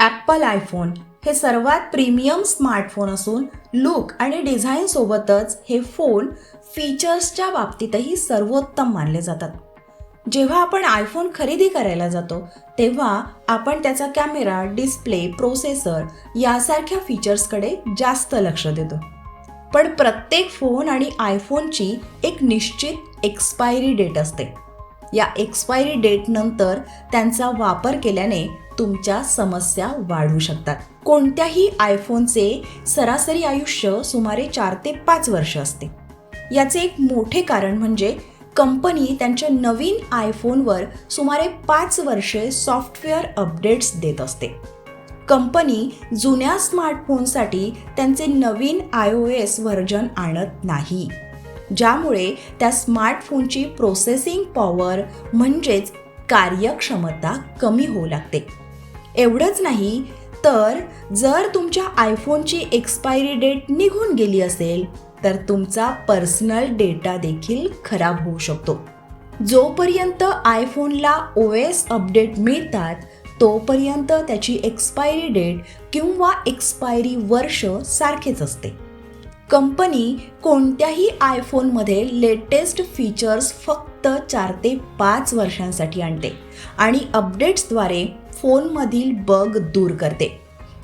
Apple iPhone हे सर्वात premium smartphone असून लुक आणि डिझाईन सोबतच हे फोन फीचर्सच्या बाबतीतही सर्वोत्तम मानले जातात. जेव्हा आपण आयफोन खरेदी करायला जातो तेव्हा आपण त्याचा कॅमेरा डिस्प्ले प्रोसेसर यासारख्या फीचर्सकडे जास्त लक्ष देतो. पण प्रत्येक फोन आणि आयफोनची एक निश्चित एक्सपायरी डेट असते. या एक्सपायरी डेटनंतर त्यांचा वापर केल्याने तुमच्या समस्या वाढू शकतात. कोणत्याही आयफोनचे सरासरी आयुष्य सुमारे चार ते पाच वर्ष असते. याचे एक मोठे कारण म्हणजे कंपनी त्यांच्या नवीन आयफोनवर सुमारे पाच वर्षे सॉफ्टवेअर अपडेट्स देत असते. कंपनी जुन्या स्मार्टफोनसाठी त्यांचे नवीन आय ओ एस व्हर्जन आणत नाही. ज्यामुळे त्या स्मार्टफोनची प्रोसेसिंग पॉवर म्हणजेच कार्यक्षमता कमी होऊ लागते. एवढंच नाही तर जर तुमच्या आयफोनची एक्सपायरी डेट निघून गेली असेल तर तुमचा पर्सनल डेटा देखील खराब होऊ शकतो. जोपर्यंत आयफोनला ओ एस अपडेट मिळतात तोपर्यंत त्याची एक्सपायरी डेट किंवा एक्सपायरी वर्ष सारखेच असते. कंपनी कोणत्याही आयफोनमध्ये लेटेस्ट फीचर्स फक्त चार ते पाच वर्षांसाठी आणते आणि अपडेट्सद्वारे फोनमधील बग दूर करते.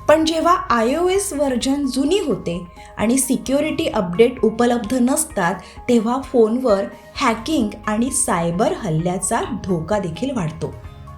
पण जेव्हा आय ओ एस व्हर्जन जुनी होते आणि सिक्युरिटी अपडेट उपलब्ध नसतात तेव्हा फोनवर हॅकिंग आणि सायबर हल्ल्याचा धोका देखील वाढतो.